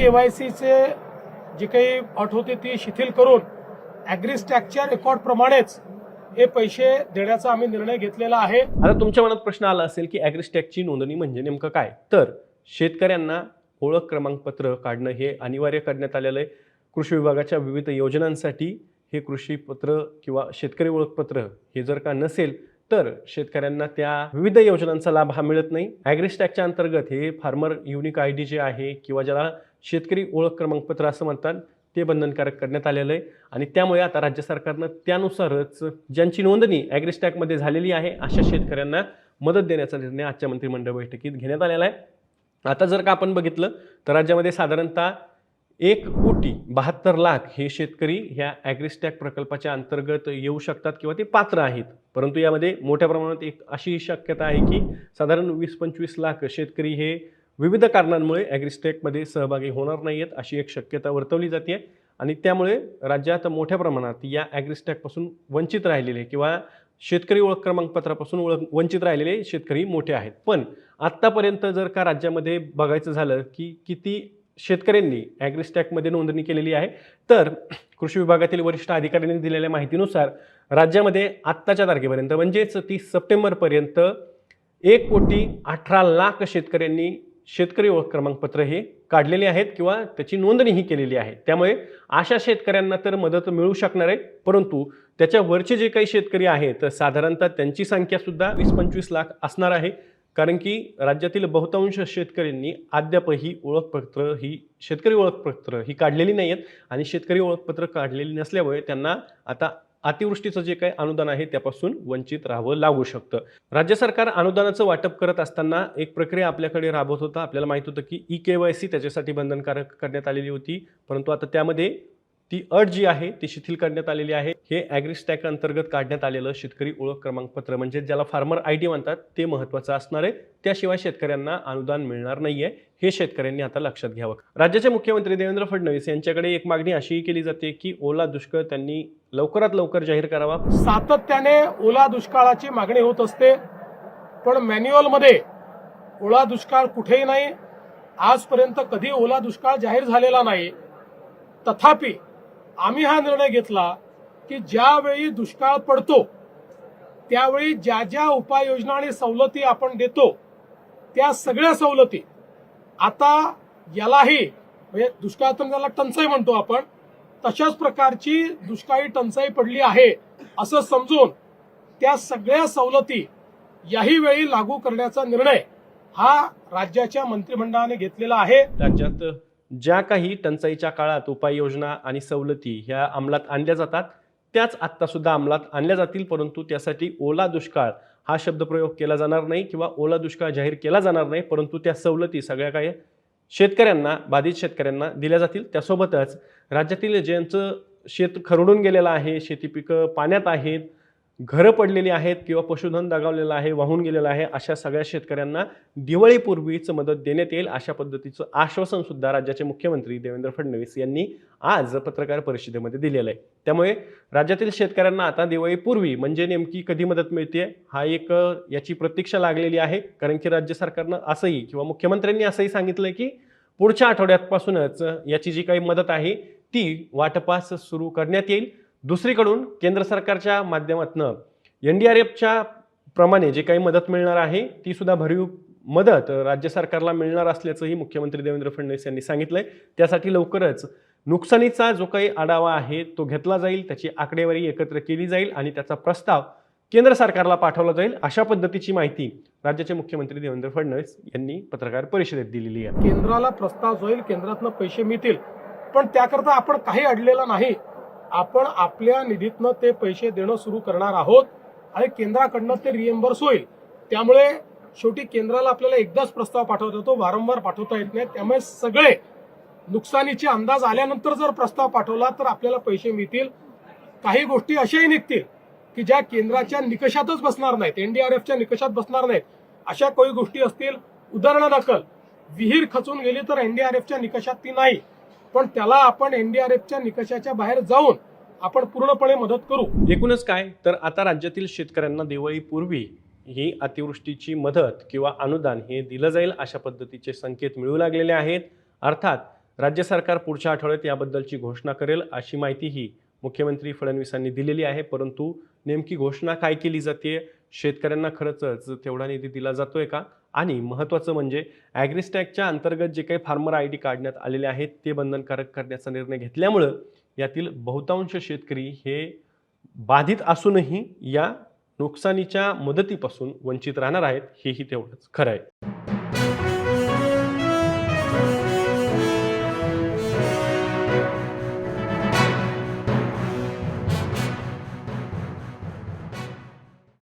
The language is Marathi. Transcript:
केवायसीचे जी काही अट होती ती शिथिल करून ॲग्रीस्टॅकच्या रेकॉर्डप्रमाणेच हे पैसे देण्याचा आम्ही निर्णय घेतलेला आहे. आता तुमच्या मनात प्रश्न आला असेल की ॲग्रीस्टॅकची नोंदणी म्हणजे नेमकं काय? तर शेतकऱ्यांना ओळख क्रमांकपत्र काढणं हे अनिवार्य करण्यात आलेलं आहे. कृषी विभागाच्या विविध योजनांसाठी हे कृषी पत्र किंवा शेतकरी ओळखपत्र हे जर का नसेल तर शेतकऱ्यांना त्या विविध योजनांचा लाभ हा मिळत नाही. ॲग्रिस्टॅकच्या अंतर्गत हे farmer unique I D J आहे किंवा ज्याला शेतकरी ओळख क्रमांकपत्र असं म्हणतात. ते बंधनकारक करण्यात आलेलं आहे. आणि त्यामुळे आता राज्य सरकारनं त्यानुसारच ज्यांची नोंदणी ॲग्रिस्टॅकमध्ये झालेली आहे अशा शेतकऱ्यांना मदत देण्याचा निर्णय आजच्या मंत्रिमंडळ बैठकीत घेण्यात आलेला आहे. आता जर का आपण बघितलं तर राज्यामध्ये साधारणतः एक कोटी बहात्तर लाख हे शेतकरी ह्या ॲग्रिस्टॅक प्रकल्पाच्या अंतर्गत येऊ शकतात किंवा ते पात्र आहेत. परंतु यामध्ये मोठ्या प्रमाणात एक अशी शक्यता आहे की साधारण वीस पंचवीस लाख शेतकरी हे विविध कारणांमुळे ॲग्रिस्टॅकमध्ये सहभागी होणार नाही आहेत अशी एक शक्यता वर्तवली जाते आणि त्यामुळे राज्यात मोठ्या प्रमाणात या ॲग्रिस्टॅकपासून वंचित राहिलेले किंवा शेतकरी ओळख क्रमांकपत्रापासून ओळख वंचित राहिलेले शेतकरी मोठे आहेत. पण आत्तापर्यंत जर का राज्यामध्ये बघायचं झालं की किती शेतकऱ्यांनी ॲग्रिस्टॅकमध्ये नोंदणी केलेली आहे तर कृषी विभागातील वरिष्ठ अधिकाऱ्यांनी दिलेल्या माहितीनुसार राज्यामध्ये आत्ताच्या तारखेपर्यंत म्हणजेच तीस सप्टेंबरपर्यंत एक कोटी अठरा लाख शेतकऱ्यांनी शेतकरी ओळख क्रमांकपत्र हे काढलेले आहेत किंवा त्याची नोंदणीही केलेली आहे. त्यामुळे अशा शेतकऱ्यांना तर मदत मिळू शकणार आहे परंतु त्याच्या वरचे जे काही शेतकरी आहेत साधारणतः त्यांची संख्यासुद्धा वीस पंचवीस लाख असणार आहे कारण की राज्यातील बहुतांश शेतकऱ्यांनी अद्यापही ओळखपत्र ही शेतकरी ओळखपत्र ही काढलेली नाही आहेत आणि शेतकरी ओळखपत्र काढलेली नसल्यामुळे त्यांना आता अतिवृष्टीचं जे काही अनुदान आहे त्यापासून वंचित राहावं लागू शकतं. राज्य सरकार अनुदानाचं वाटप करत असताना एक प्रक्रिया आपल्याकडे राबवत होता. आपल्याला माहीत होतं की ई के वाय सी त्याच्यासाठी बंधनकारक करण्यात आलेली होती. परंतु आता त्यामध्ये ती अट जी आहे ती शिथिल करण्यात आलेली आहे. हे ॲग्रिस्टॅक अंतर्गत काढण्यात आलेलं शेतकरी ओळख क्रमांकपत्र म्हणजे ज्याला फार्मर आय डी म्हणतात ते महत्त्वाचं असणार आहे. त्याशिवाय शेतकऱ्यांना अनुदान मिळणार नाहीये हे शेतकऱ्यांनी आता लक्षात घ्यावं. राज्याचे मुख्यमंत्री देवेंद्र फडणवीस यांच्याकडे एक मागणी अशीही केली जाते की ओला दुष्काळ त्यांनी लवकरात लवकर जाहीर करावा. सातत्याने ओला दुष्काळाची मागणी होत असते पण मॅन्युअलमध्ये ओला दुष्काळ कुठेही नाही आजपर्यंत कधी ओला दुष्काळ जाहीर झालेला नाही. तथापि आम्ही हा निर्णय घेतला की ज्यावेळी दुष्काळ पडतो त्यावेळी ज्या ज्या उपाययोजना आणि सवलती आपण देतो त्या सगळ्या सवलती आता यालाही म्हणजे दुष्काळातून त्याला टंचाई म्हणतो आपण तशाच प्रकारची दुष्काळी टंचाई पडली आहे असं समजून त्या सगळ्या सवलती याही वेळी लागू करण्याचा निर्णय हा राज्याच्या मंत्रिमंडळाने घेतलेला आहे. राज्यात ज्या काही टंचाईच्या काळात उपाययोजना आणि सवलती ह्या अंमलात आणल्या जातात त्याच आत्तासुद्धा अंमलात आणल्या जातील परंतु त्यासाठी ओला दुष्काळ हा शब्दप्रयोग केला जाणार नाही किंवा ओला दुष्काळ जाहीर केला जाणार नाही परंतु त्या सवलती सगळ्या काही शेतकऱ्यांना बाधित शेतकऱ्यांना दिल्या जातील. त्यासोबतच राज्यातील ज्यांचं शेत खरडून गेलेलं आहे शेती पिकं पाण्यात आहेत घरं पडलेली आहेत किंवा पशुधन दगावलेलं आहे वाहून गेलेलं आहे अशा सगळ्या शेतकऱ्यांना दिवाळीपूर्वीच मदत देण्यात येईल अशा पद्धतीचं आश्वासन सुद्धा राज्याचे मुख्यमंत्री देवेंद्र फडणवीस यांनी आज पत्रकार परिषदेमध्ये दिलेलं आहे. त्यामुळे राज्यातील शेतकऱ्यांना आता दिवाळीपूर्वी म्हणजे नेमकी कधी मदत मिळते हा एक याची प्रतीक्षा लागलेली आहे. कारण की राज्य सरकारनं असंही किंवा मुख्यमंत्र्यांनी असंही सांगितलं की पुढच्या आठवड्यापासूनच याची जी काही मदत आहे ती वाटपास सुरू करण्यात येईल. दुसरीकडून केंद्र सरकारच्या माध्यमातून एन डी आर एफच्या प्रमाणे जे काही मदत मिळणार आहे ती सुद्धा भरीव मदत राज्य सरकारला मिळणार असल्याचंही मुख्यमंत्री देवेंद्र फडणवीस यांनी सांगितलंय. त्यासाठी लवकरच नुकसानीचा जो काही आढावा आहे तो घेतला जाईल त्याची आकडेवारी एकत्र केली जाईल आणि त्याचा प्रस्ताव केंद्र सरकारला पाठवला जाईल अशा पद्धतीची माहिती राज्याचे मुख्यमंत्री देवेंद्र फडणवीस यांनी पत्रकार परिषदेत दिलेली आहे. केंद्राला प्रस्ताव जाईल केंद्रातनं पैसे मिळतील. पण त्याकरता आपण काही अडलेलं नाही. आपण आपल्या निधीतनं ते पैसे देणं सुरू करणार आहोत आणि केंद्राकडनं ते रिएम्बर्स होईल. त्यामुळे शेवटी केंद्राला आपल्याला एकदाच प्रस्ताव पाठवता येतो वारंवार पाठवता येत नाही. त्यामुळे सगळे नुकसानीचे अंदाज आल्यानंतर जर प्रस्ताव पाठवला तर आपल्याला पैसे मिळतील. काही गोष्टी अशाही निघतील की ज्या केंद्राच्या निकषातच बसणार नाहीत एनडीआरएफच्या निकषात बसणार नाहीत. अशा काही गोष्टी असतील. उदाहरणादाखल विहीर खचून गेली तर एनडीआरएफच्या निकषात ती नाही. पण त्याला आपण एनडीआरएफच्या निकषाच्या बाहेर जाऊन आपण पूर्णपणे मदत करू. एकूणच काय? तर आता राज्यातील शेतकऱ्यांना दिवाळीपूर्वी ही अतिवृष्टीची मदत किंवा अनुदान हे दिलं जाईल अशा पद्धतीचे संकेत मिळू लागलेले आहेत. अर्थात राज्य सरकार पुढच्या आठवड्यात याबद्दलची घोषणा करेल अशी माहितीही मुख्यमंत्री फडणवीसांनी दिलेली आहे. परंतु नेमकी घोषणा काय केली जाते? शेतकऱ्यांना खरंच तेवढा निधी दिला जातोय का? आणि महत्त्वाचं म्हणजे ॲग्रिस्टॅकच्या अंतर्गत जे काही फार्मर आय डी काढण्यात आलेले आहेत ते बंधनकारक करण्याचा निर्णय घेतल्यामुळं यातील बहुतांश शेतकरी हे बाधित असूनही या नुकसानीच्या मदतीपासून वंचित राहणार आहेत हेही तेवढंच खरं आहे.